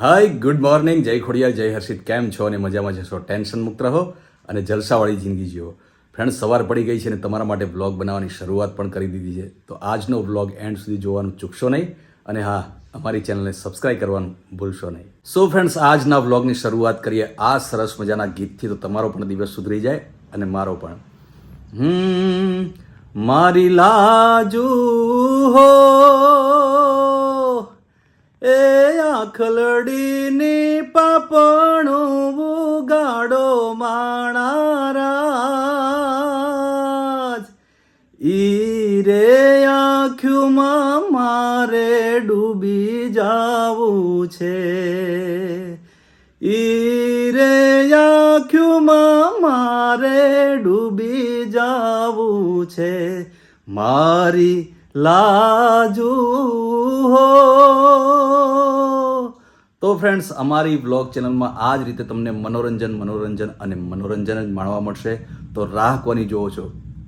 હાય, good morning. જય ખોડિયાર, જય હર્ષિત. કેમ છો અને મજામાં જશો ટેન્શન મુક્ત રહો અને જલસાવાળી જિંદગી જીવો. ફ્રેન્ડ સવાર પડી ગઈ છે અને તમારા માટે વ્લોગ બનાવવાની શરૂઆત પણ કરી દીધી છે. તો આજનો વ્લોગ એન્ડ સુધી જોવાનું ચૂકશો નહીં અને હા, અમારી ચેનલને સબસ્ક્રાઇબ કરવાનું ભૂલશો નહીં. સો ફ્રેન્ડ્સ, આજના વ્લોગની શરૂઆત કરીએ. આ સરસ મજાના ગીતથી તો તમારો પણ દિવસ સુધરી જાય અને મારો પણ. મારી લાજુ હો. આખલડીની પાપણું ગાડો માણારાજ. ઈ રે આંખ્યુંમાં મારે ડૂબી જાવું છે. ઈ રે આંખ્યુંમાં મારે ડૂબી જાવું છે. મારી લાજુ હો તો ફ્રેન્ડ્સ અમારી બ્લોગ ચેનલમાં આ જ રીતે તમને મનોરંજન મનોરંજન અને મનોરંજન જ માણવા મળશે. તો રાહ કોની જોવો છો?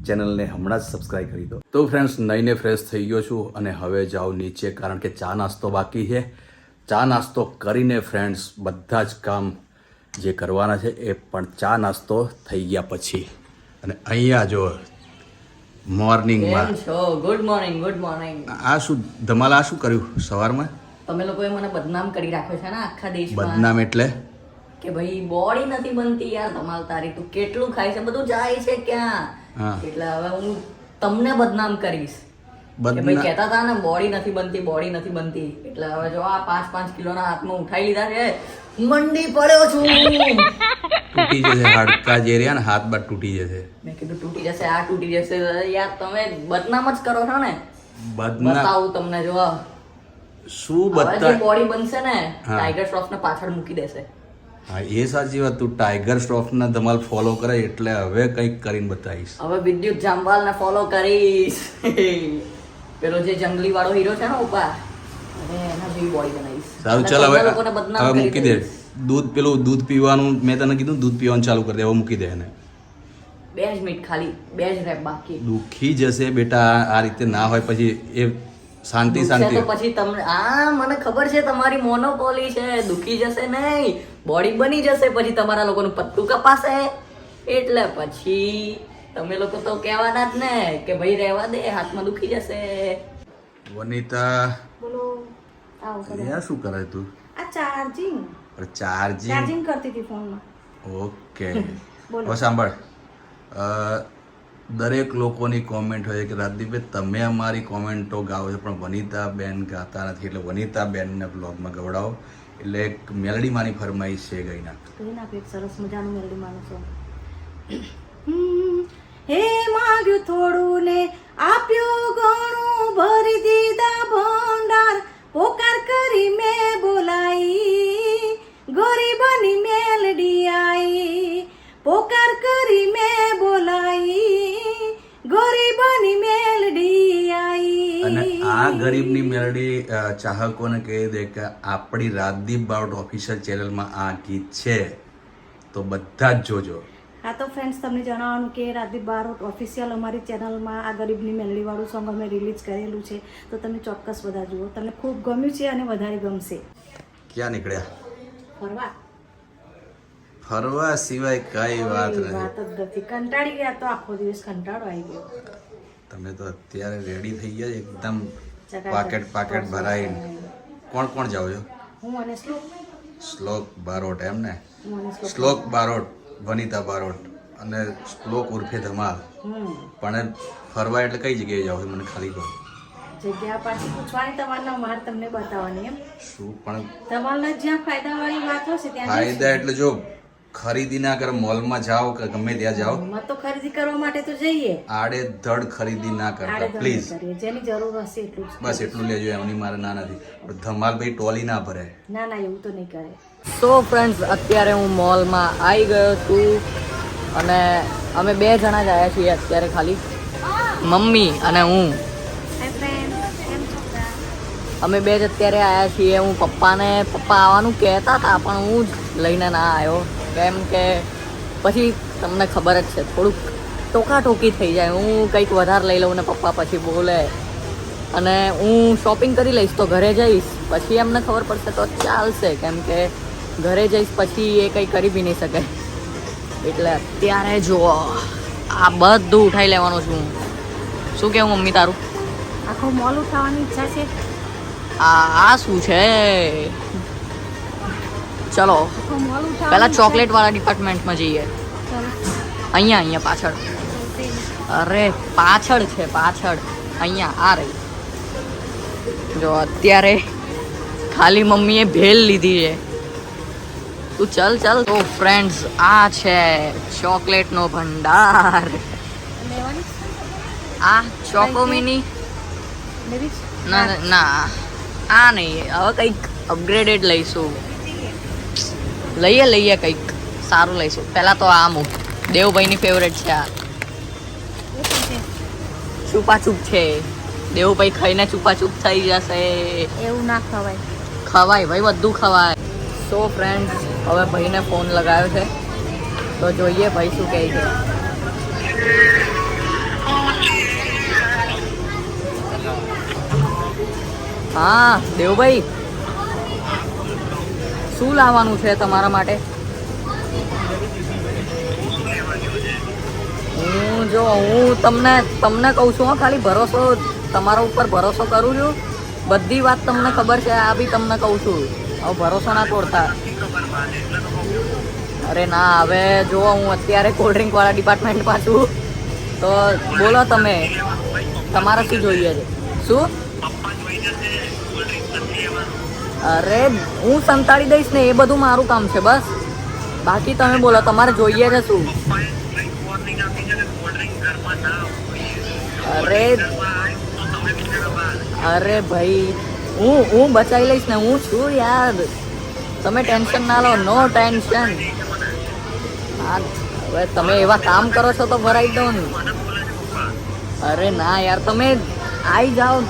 ચેનલને હમણાં જ સબસ્ક્રાઇબ કરી દો. તો ફ્રેન્ડ્સ નઈને ફ્રેશ થઈ ગયો છું અને હવે જાઉં નીચે કારણ કે ચા નાસ્તો બાકી છે. ચા નાસ્તો કરીને ફ્રેન્ડ્સ બધા જ કામ જે કરવાના છે એ પણ ચા નાસ્તો થઈ ગયા પછી. અને અહીંયા જો મોર્નિંગમાં ગુડ મોર્નિંગ ગુડ મોર્નિંગ આ શું ધમાલ આ શું કર્યું? સવારમાં? તમે લોકોએ મને બદનામ કરી રાખ્યો છે ને આખા દેશમાં. બદનામ એટલે? કે ભાઈ બોડી નથી બનતી યાર તમાલ તારી. તું કેટલું ખાય છે? બધું જાય છે ક્યાં? એટલે હવે હું તમને બદનામ કરીશ. ભાઈ કહેતા હતા ને બોડી નથી બનતી બોડી નથી બનતી. એટલે હવે જો આ પાંચ પાંચ કિલોના હાથમાં ઉઠાઈ લીધા છે મંડી પડ્યો છું. તૂટી જશે હાડકા જે રહ્યા ને હાથ બાદ તૂટી જશે. મેં કીધું તૂટી જશે આ તૂટી જશે. યાર તમે બદનામ જ કરો છો ને. બદનામ બતાવું તમને જો શું બધા બતા બોડી બનશે ને ટાઈગર શ્રોફ ને પાછળ મૂકી દેશે. હા એ સાચી વાત. તું ટાઈગર શ્રોફના ધમાલ ફોલો કરે એટલે હવે કંઈક કરીને બતાવીશ. હવે વિદ્યુત જામવાલ ને ફોલો કરીશ. પેલો જે જંગલી વાળો હીરો છે ને ઉપા એના જેવી બોડી બનાવીશ. સારું ચાલ હવે તમને લોકોને બદનામ હવે મૂકી દે. દૂધ પેલું દૂધ પીવાનું મેં તને કીધું દૂધ પીવાનું ચાલુ કરી દે હવે મૂકી દે એને. બે જ મિનિટ ખાલી બે જ રેપ બાકી. દુખી જશે બેટા આ રીતે ના હોય પછી એ શાંતિ શાંતિ. તો પછી તમને આ મને ખબર છે તમારી મોનોપોલી છે દુખી જશે નહીં બોડી બની જશે પછી તમારા લોકોનું પત્તું કપાશે. એટલે પછી તમે લોકો તો કહેવાના જ ને કે ભાઈ રહેવા દે હાથમાં દુખી જશે. વનિતા બોલો આવો શું કરે તું? આ ચાર્જિંગ ચાર્જિંગ ચાર્જિંગ કરતી હતી ફોનમાં. ઓકે બોલો. સાંભળ. અ, દરેક લોકોની કોમેન્ટ હોય કે રાજદીપભાઈ તમે અમારી કોમેન્ટો ગાઓ છો, પણ વનિતાબેન ગાતા નથી. એટલે વનિતાબેનને બ્લોગમાં ગવડાવો. એટલે એક મેલડી માની ફરમાઈશ છે ગઈના. કહી સરસ મજાનું મેલડી માનું છો. હે માગ્યું થોડું ને આપ્યું ઘણું, ભરી દીધા ભંડાર. પોકાર કરી મેં બોલાઈ, ગરીબની મેલડી આઈ. પોકાર કરી મેં બોલાઈ આ ગરીબની મેલડી ચાહકોને કહી દે કે આપણી રાજદીપ બારોટ ઓફિશિયલ ચેનલમાં આ ગીત છે તો બધા જ જોજો. હા તો ફ્રેન્ડ્સ તમને જણાવવાનું કે રાદીપ બારોટ ઓફિશિયલ અમારી ચેનલમાં આ ગરીબની મેલડીવાળું સોંગ અમે રિલીઝ કરેલું છે. તો તમે ચોક્કસ બધા જુઓ. તમને ખૂબ ગમ્યું છે અને વધારે ગમશે. ક્યાં નીકળ્યા? ફરવા. ફરવા સિવાય કઈ વાત નથી. જ નથી. કંટાળી ગયા તો આખો દિવસ કંટાળો આવી ગયો. તમે તો અત્યારે રેડી થઈ ગયા એકદમ. પાકેટ પાકેટ ભરાઈને. કોણ કોણ જાઓ છો? હું અને શ્લોક. શ્લોક બારોટ એમ ને? શ્લોક. બારોટ વનિતા બારોટ અને શ્લોક ઉર્ફે ધમાલ. પણ ફરવા એટલે કઈ જગ્યાએ જાવ મને ખાલી કહો. જગ્યા પાછી પૂછવાની તમારના માર તમને બતાવવાની એમ. શું? પણ તમારના જ્યાં ફાયદાવાળી વાત હશે ત્યાં ફાયદા એટલે જો ખરીદી ના કરે મોલમાં જાઓ કે ગમે ત્યાં જાઓ માં તો ખરીદી કરવા માટે તો જઈએ. આડે ધડ ખરીદી ના કરતા પ્લીઝ જેની જરૂર હશે એટલું બસ એટલું લેજો એમની મારે ના નથી. ધમાલભાઈ ભાઈ ટોલી ના ભરે ના ના એવું તો નહીં કરે. તો ફ્રેન્ડ્સ અત્યારે હું મોલમાં આવી ગયો છું અને અમે બે જણા જ આવ્યા છીએ અત્યારે ખાલી. મમ્મી અને હું. અમે બે જ અત્યારે આવ્યા છીએ. હું પપ્પાને પપ્પા આવવાનું કહેતા હતા પણ હું જ લઈને ના આવ્યો. કેમ કે પછી તમને ખબર જ છે થોડુંક ટોકા ટોકી થઈ જાય. હું કંઈક વધારે લઈ લઉં ને પપ્પા પછી બોલે. અને હું શોપિંગ કરી લઈશ તો ઘરે જઈશ. પછી એમને ખબર પડશે તો ચાલશે કેમ કે ઘરે જઈશ પછી એ કંઈ કરી બી નહીં શકે. એટલે અત્યારે જુઓ આ બધું ઉઠાઈ લેવાનું છું શું કેવું મમ્મી તારું? આખો મોલ ઉઠાવવાની ઈચ્છા છે. આ શું છે? ચલો. પહેલા ચોકલેટ વાળા ડિપાર્ટમેન્ટમાં જઈએ. અહીંયા અહીંયા પાછળ. અરે પાછળ છે પાછળ. અહીંયા આ રહી. જો અત્યારે ખાલી મમ્મીએ ભેલ લીધી છે. તું ચલ ચલ. તો ફ્રેન્ડ્સ આ છે ચોકલેટનો ભંડાર. આ ચોકોમીની? ના ના આ નહીં. હવે કંઈક અપગ્રેડેડ લઈશું. લઈએ લઈએ કંઈક સારું લઈશું. પહેલાં તો આ મૂક. દેવભાઈની ફેવરેટ છે આ? છુપાછુપ છે. દેવભાઈ ખાઈને છુપાછુપ થઈ જશે. એવું ના ખવાય. ખવાય ભાઈ બધું ખવાય. સો ફ્રેન્ડ્સ હવે ભાઈને ફોન લગાવ્યો છે. તો જોઈએ ભાઈ શું કહે છે. હા દેવભાઈ. શું લાવવાનું છે તમારા માટે? હું જો, હું તમને તમને કહું છું ખાલી ભરોસો, તમારા ઉપર ભરોસો કરું છું. બધી વાત તમને ખબર છે, આ બી તમને કહું છું. હવે ભરોસો ના તોડતા. અરે ના, હવે જો હું અત્યારે કોલ્ડ ડ્રિંકવાળા ડિપાર્ટમેન્ટમાં છું, તો બોલો તમે, તમારે શું જોઈએ છે? શું? અરે, હું સંતાડી દઈશ ને એ બધું મારું કામ છે, બસ. બાકી તમે બોલો, તમારે જોઈએ છે શું? અરે અરે ભાઈ, હું હું બચાવી લઈશ ને, હું છું યાર. તમે ટેન્શન ના લો, નો ટેન્શન. હવે તમે એવા કામ કરો છો તો ભરાઈ દો ને. અરે ના યાર, તમે આવી જાઓ.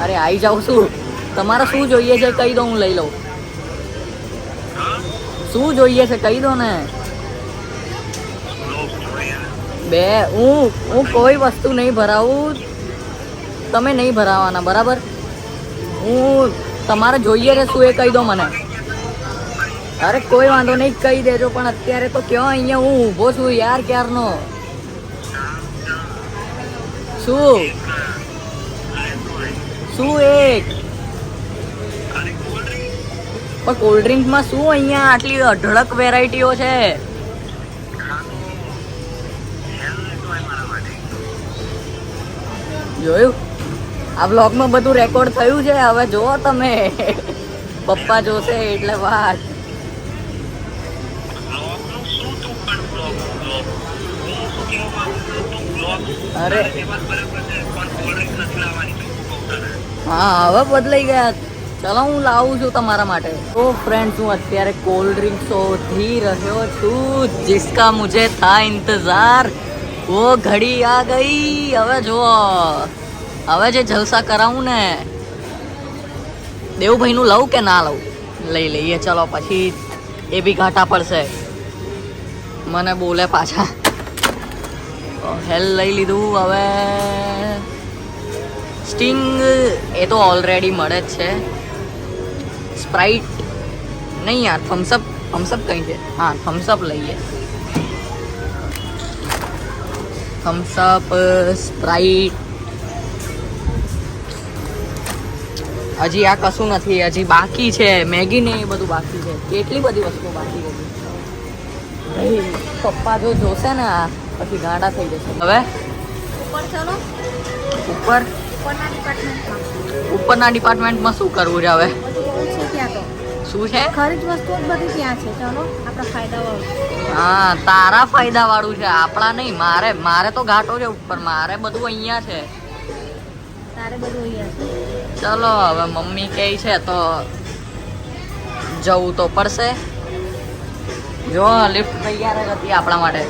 અરે આવી જાઓ શું? તમારે શું જોઈએ છે? કહી દો, હું લઈ લઉં. શું જોઈએ છે? કહી દો ને. બે, હું હું કોઈ વસ્તુ નહીં ભરાવું. તમે નહીં ભરાવાના, બરાબર? હું, તમારે જોઈએ છે શું એ કહી દો મને. અરે, કોઈ વાંધો નહીં, કહી દેજો, પણ અત્યારે તો કયો અહીંયા હું ઊભો છું યાર ક્યારનો? શું? શું એક? પણ કોલ્ડ ડ્રિંકમાં શું અહીંયા આટલી અઢળક વેરાયટીઓ છે? જોયું? આ બ્લોગમાં બધું રેકોર્ડ થયું છે. હવે જુઓ તમે. પપ્પા જોશે એટલે વાત. અરે. હા, હવે બદલાઈ ગયા. ચલો, હું લાવું છું તમારા માટે. તો ફ્રેન્ડ હું અત્યારે કોલ્ડ શોધી રહ્યો છું. જિસકા મુજે થા ઇંતજાર વો ઘડી આ ગઈ. હવે જુઓ. હવે જે જલસા કરાવું ને, દેવુભાઈનું લઉં કે ના લઉં? લઈ લઈએ, ચલો, પછી એ બી ઘાટા પડશે. મને બોલે પાછા. હેલ લઈ લીધું હવે. સ્ટિંગ એ તો ઓલરેડી મળે જ છે. સ્પ્રાઇટ નહીં યાર થમ્સઅપ થમ્સઅપ કઈ છે હા થમ્સઅપ લઈએ થમ્સઅપ સ્પ્રાઇટ હજી આ કશું નથી હજી બાકી છે મેગી ને એ બધું બાકી છે કેટલી બધી વસ્તુઓ બાકી હતી ભાઈ પપ્પા જો જોશે ને આ પછી ગાંડા થઈ જશે હવે ઉપર ચાલો ઉપર ઉપરના ડિપાર્ટમેન્ટમાં ઉપરના ડિપાર્ટમેન્ટમાં શું કરવું છે હવે બધું બહુ છે ત્યાં તો શું છે? ખરીદ વસ્તુઓ જ બધી ત્યાં છે. ચલો આપણા ફાયદાવાળું હા તારા ફાયદા વાળું છે. આપણા નહીં મારે મારે તો ઘાટો છે ઉપર. મારે બધું અહીંયા છે. તારે બધું અહીંયા છે? ચલો હવે મમ્મી કહે છે તો જવું તો પડશે. જો લિફ્ટ તૈયાર જ હતી આપણા માટે.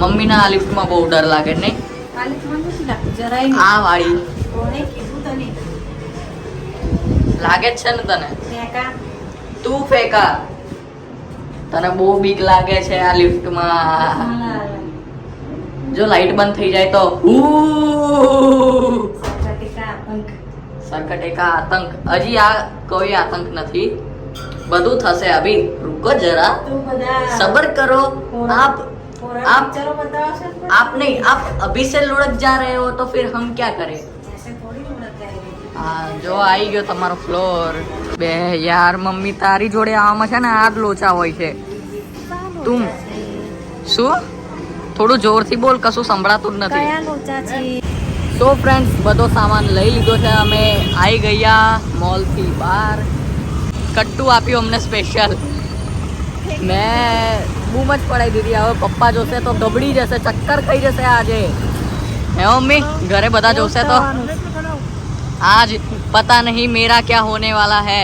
મમ્મીના આ લિફ્ટમાં બહુ ડર લાગે નહીં. આ વાળી. કોણે કીધું તને? લાગે જ છે ને તને ત્યાં કા તું ફેંકા તને બહુ બીક લાગે છે આ લિફ્ટમાં જો લાઈટ બંધ થઈ જાય તો ઉ સરકાટિકા આતંક સરકટેકા આતંક હજી આ કોઈ આતંક નથી બધું થશે અભી રૂકો જરા તો બધા સબર કરો આપ horror આપ picture બતાવશે પણ आप नहीं आप अभी से लुढ़क जा रहे हो तो फिर हम क्या करें હા જો આવી ગયો તમારો ફ્લોર બે યાર મમ્મી તારી જોડે આવામાં છે ને આ જ લોચા હોય છે. તું શું? થોડું જોરથી બોલ કશું સંભળાતું જ નથી. સો ફ્રેન્ડ્સ બધો સામાન લઈ લીધો છે. અમે આવી ગયા મોલથી બહાર. કટ્ટુ આપ્યું અમને સ્પેશિયલ મેં બૂમ જ પડાવી દીધી. હવે પપ્પા જોશે તો ગબડી જશે ચક્કર ખાઈ જશે આજે. હે મમ્મી ઘરે બધા જોશે તો? आज पता नहीं मेरा क्या होने वाला है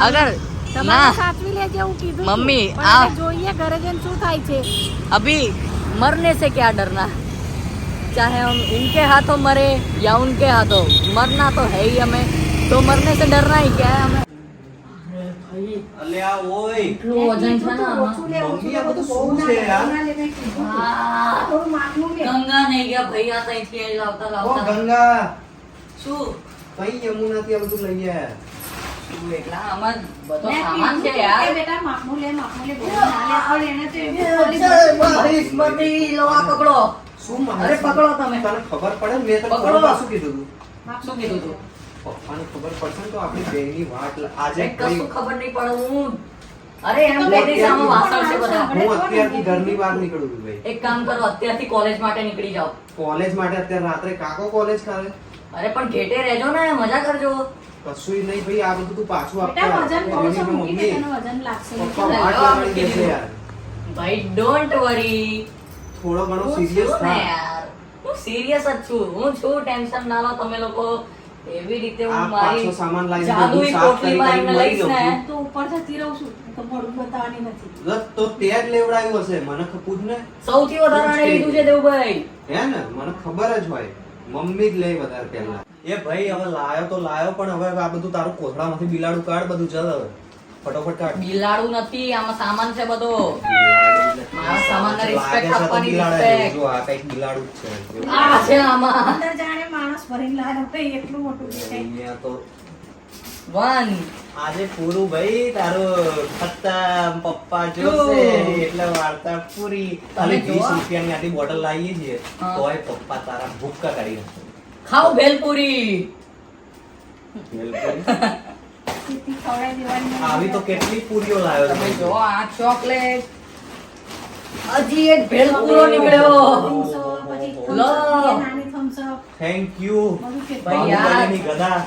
अगर ना સાચવી લેજે હું કીધું છું. મમ્મી, પણ આ- હવે જોઈએ ઘરે જઈને શું થાય છે अभी मरने से क्या डरना चाहे हम इनके हाथों मरे या उनके हाथों मरना तो है ही हमें तो मरने से डरना ही क्या है हमें અલ્યા ઓય એટલું વજન છે ને આમાં. ઓછું લે, ઓછું મમ્મી, લે, આ બધું બધું શું બહુ છે ના યાર? ના લે, મેં કીધું. આ થોડું માપનું લે. ગંગા નહીં ગયા ભાઈ આ ત્યાંથી અહીં લાવતા ઓ લાવતા ગંગા શું કઈ યમુનાથી આ બધું લઈ આવ્યા એટલા આમાં બધો સામાન છે યાર? બેટા માપનું લે, માપનું લે, બધું ના લે. એને તો એવી બોલી બહિષ્મતી લો આ પકડો. શું અરે પકડો તમે. તને ખબર પડે ને? મેં તને પકડો. પકડો શું કીધું તું? શું કીધું તું? પપ્પાને ખબર પડશે ને તો આપણી બેયની વાટ આજે કશું ખબર નહીં પડે હું. અરે એમ હું સામે વાસણ છે બધા. હું અત્યારથી ઘરની બહાર નીકળું છું ભાઈ. એક કામ કરો અત્યારથી કોલેજ માટે નીકળી જાઓ. કોલેજ માટે અત્યારે રાત્રે કાકો કોલેજ કરે? અરે પણ ઘેટે રહેજો ને મજા કરજો. કશું નહીં ભાઈ આ બધું તું પાછું બેટા વજન કહું છે મૂકી દે, તને વજન લાગશે પપ્પા દેશે યાર. ભાઈ ડોન્ટ વરી થોડો ઘણો સિરિયસ થા. યાર. હું સિરિયસ જ છું. હું છું ટેન્શન ના લો તમે લોકો એવી રીતે હું મારી પાછો સામાન લઈને જાદુઈ પોટલીમાં એમને લઈશ ને. તો ઉપર જતી રહું છું. તો મોઢું બતાવવાની નથી. બસ તો તે જ લેવડાવ્યું હશે. મને ખ- ને. સૌથી વધારે લીધું છે દેવભાઈ. હે ને? મને ખબર જ હોય. મમ્મી જ લે વધારે પહેલા. એ ભાઈ હવે લાયો તો લાયો પણ હવે આ બધું તારું કોથળામાંથી બિલાડું કાઢ બધું ચાલ હવે. ફટોફટ કાઢ. બિલાડું નથી આમાં સામાન છે બધો. મારા સામાનને તો આપવાની રિસ્પેક્ટ જો આ કંઈક બિલાડું છે. આ છે આમાં. અંદર જાણે માણસ ભરીને લાયો એટલું મોટું છે અહીંયા તો વન આજે પૂરું ભાઈ તારું ખતમ પપ્પા જોશે એટલે વાર્તા પૂરી. અને વીસ રૂપિયાની આટલી બોટલ લાવીએ છીએ તોય પપ્પા તારા ભૂક્કા કરી ખાઓ ભેલપુરી. આવી તો કેટલી પૂરીઓ લાવ્યો તમે જો આ ચોકલેટ. હજી એક ભેલપુરો નીકળ્યો. થેન્ક યુ ભાઈ યાર.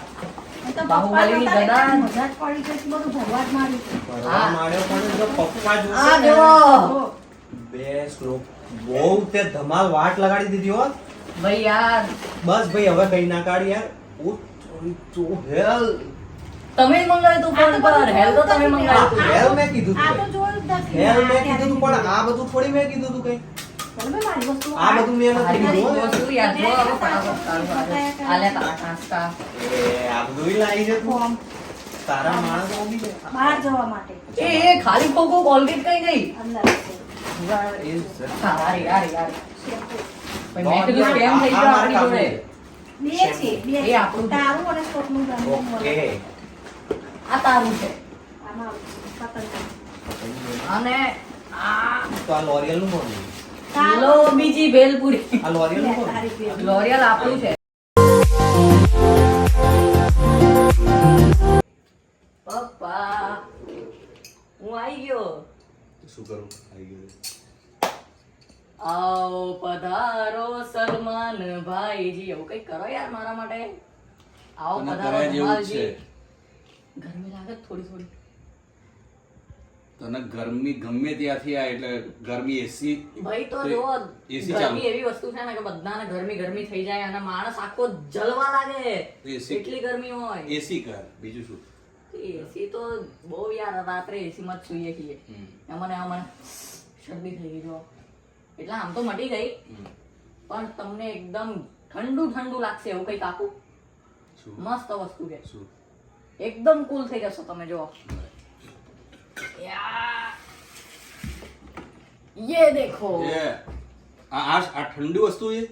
બાહુબલીની ગદા એ તો બાહુબલીની પપ્પા ગદા. હતા, મજા પડી ગઈ, બધું ભરવા જ માંડ્યું. ભરવા પણ જો પપ્પા આ જો બે શ્લોક. બહુ તે ધમાલ વાટ લગાડી દીધી હોત. ભાઈ યાર. બસ ભાઈ હવે કઈ ના કાઢ યાર. ઓ તો હેલ. તમે મંગાવ્યું તું ફોન પર. હેલ તો તમે મંગાવ્યું તું. હેલ મેં કીધું તું. હેલ મેં કીધું તું પણ આ બધું થોડી મેં કીધું તું કઈ. આ બધું મેં નથી. વસ્તુ યાર જો હવે તારું આજે. આ લે તારા નાસ્તા એ આ બધું લાવી છે તું તારા માણસ ઓબી છે બહાર જવા માટે એ એ ખાલી ખોખો કોલગેટ કઈ ગઈ અંદર છે. હારી હારી શેમ્પૂ. ભાઈ મેં કીધું સ્કેમ થઈ ગયો આપણી જોડે બે છે બે એ આપણું. તારું અને સ્ટોકનું મળે. ઓકે આ તારું છે આમાં પતંગ. અને આ તો આ લોરિયલનું તારું લો બીજી ભેલપુરી. આ લોરિયલ આપણું છે. પપ્પા હું આવી ગયો? શું કરું? આવી ગયું. આવો પધારો સલમાન ભાઈજી. એવું કઈ કરો યાર મારા માટે? આવો પધારો કરાય જેવું જ છે. ગરમી છે થોડી થોડી. તને ગરમી ગમે ત્યાંથી આ એટલે ગરમી એસી ભાઈ તો જો એસી ગરમી એવી વસ્તુ છે ને કે બધાને ગરમી ગરમી થઈ જાય અને માણસ આખો જલવા લાગે. એટલી ગરમી હોય. એસી કર બીજું શું? એસી તો બહુ યાર રાત્રે એસી માં જ સૂઈએ છીએ. મને મને શરદી થઈ ગઈ જો. એટલે આમ તો મટી ગઈ. પણ તમને એકદમ ઠંડુ ઠંડુ લાગશે એવું કઈ કાપું મસ્ત વસ્તુ છે. એકદમ કુલ થઈ જશો તમે જો. યા. યે દેખો. એ આ આ ઠંડી વસ્તુ છે?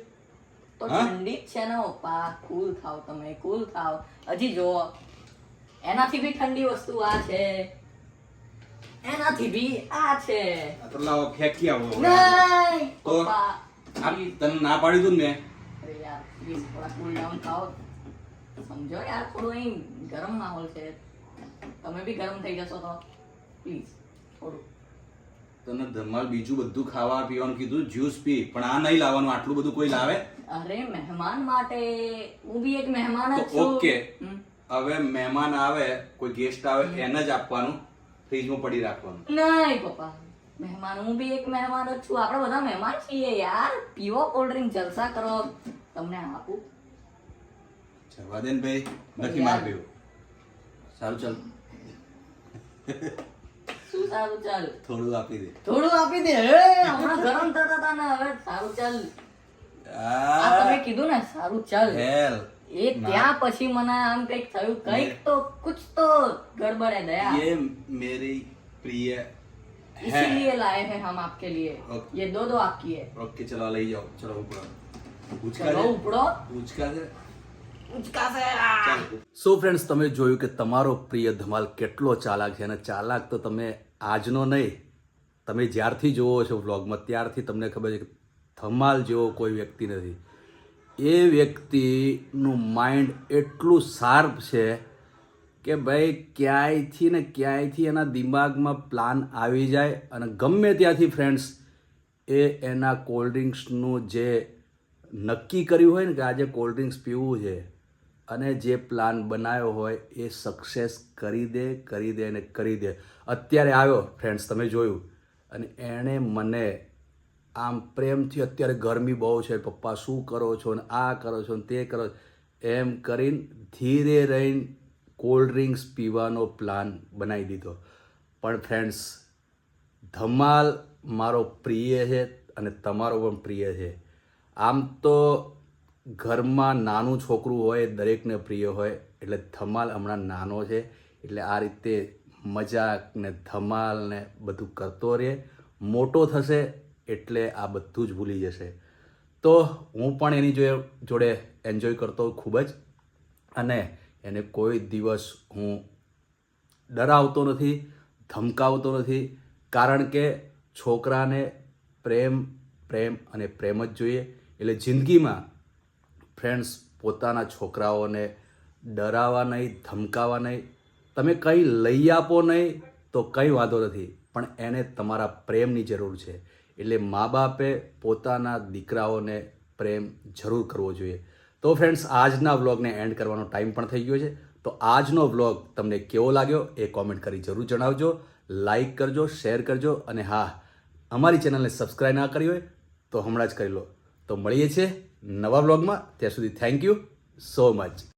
તો ઠંડી છે ને ઓપા કુલ થાવ તમે કુલ થાવ હજી જો એનાથી બી ઠંડી વસ્તુ આ છે. એનાથી બી આ છે. તો લાવો ફેંકી આવો નહીં તો? પપ્પા આ તને ના પાડી દઉં ને અરે યાર પ્લીઝ થોડા કુલ ડાઉન થાવ સમજો યાર થોડું અહીં ગરમ માહોલ છે. તમે બી ગરમ થઈ જશો તો. પ્લીઝ થોડું તને ધમાલ બીજું બધું ખાવા પીવાનું કીધું જ્યુસ પી પણ આ નહીં લાવવાનું આટલું બધું કોઈ લાવે? અરે મહેમાન માટે હું બી એક મહેમાન જ છું. ઓકે. હવે મહેમાન આવે કોઈ ગેસ્ટ આવે એને જ આપવાનું ફ્રીજમાં પડી રાખવાનું. નહીં પપ્પા. મહેમાન હું બી એક મહેમાન જ છું. આપણે બધા મહેમાન છીએ યાર. પીવો કોલ્ડ ડ્રિંક જલસા કરો. તમને આપું. જવા દે ને ભાઈ. નથી માર પીવું. સારું ચાલ. શું સારું ચાલ? થોડું આપી દે. થોડું આપી દે? હે હમણાં ગરમ થતા હતા ને હવે સારું ચાલ. આ તમે કીધું ને સારું ચાલ. હેલ. એ ત્યાં પછી મને આમ કંઈક થયું કંઈક તો કુછ તો ગડબડ હે દયા ये मेरी प्रिय इसीलिए लाए हैं हम आपके लिए ये दो दो आपकी है ओके चलो લઈ જાઓ. ચલો ઉપડો. ઉચકા ઉપડો. ઉચકા દે. સો ફ્રેન્ડ્સ તમે જોયું કે તમારો પ્રિય ધમાલ કેટલો ચાલાક છે અને ચાલાક તો તમે આજનો નહીં. તમે જ્યારથી જોવો છો વ્લોગમાં, ત્યારથી તમને ખબર છે કે ધમાલ જેવો કોઈ વ્યક્તિ નથી. એ વ્યક્તિનું માઇન્ડ એટલું શાર્પ છે કે ભાઈ, ક્યાંયથી ને ક્યાંયથી એના દિમાગમાં પ્લાન આવી જાય અને ગમે ત્યાંથી ફ્રેન્ડ્સ એ એના કોલ્ડ ડ્રિંક્સનું જે નક્કી કર્યું હોય ને કે આજે કોલ્ડ ડ્રિંક્સ પીવું છે અને જે પ્લાન બનાવ્યો હોય એ સક્સેસ કરી દે કરી દે અને કરી દે. અત્યારે આવ્યો ફ્રેન્ડ્સ તમે જોયું. અને એણે મને આમ પ્રેમથી અત્યારે ગરમી બહુ છે, પપ્પા શું કરો છો ને આ કરો છો ને તે કરો. એમ કરીને ધીરે રહીને કોલ્ડ ડ્રિંક્સ પીવાનો પ્લાન બનાવી દીધો. પણ ફ્રેન્ડ્સ ધમાલ મારો પ્રિય છે અને તમારો પણ પ્રિય છે. આમ તો ઘરમાં નાનું છોકરું હોય, દરેકને પ્રિય હોય, એટલે ધમાલ હમણાં નાનો છે, એટલે આ રીતે મજાક ને ધમાલ ને બધું કરતો રહે. મોટો થશે એટલે આ બધું જ ભૂલી જશે. તો હું પણ એની જોડે જોડે એન્જોય કરતો ખૂબ જ. અને એને કોઈ દિવસ હું ડરાવતો નથી, ધમકાવતો નથી, કારણ કે છોકરાને પ્રેમ પ્રેમ અને પ્રેમ જ જોઈએ. એટલે જિંદગીમાં ફ્રેન્ડ્સ પોતાના છોકરાઓને ડરાવવા નહીં ધમકાવવા નહીં. તમે કંઈ લઈ આપો નહીં તો કંઈ વાંધો નથી, પણ એને તમારા પ્રેમની જરૂર છે. એટલે મા બાપે પોતાના દીકરાઓને પ્રેમ જરૂર કરવો જોઈએ. તો ફ્રેન્ડ્સ આજના વ્લોગને એન્ડ કરવાનો ટાઈમ પણ થઈ ગયો છે. તો આજનો વ્લોગ તમને કેવો લાગ્યો એ કોમેન્ટ કરી જરૂર જણાવજો. લાઈક કરજો શેર કરજો અને હા, અમારી ચેનલને સબસ્ક્રાઈબ ના કરી હોય તો હમણાં જ કરી લો. તો મળીએ છીએ. નવા વ્લોગમાં ત્યાં સુધી થેન્ક યુ સો મચ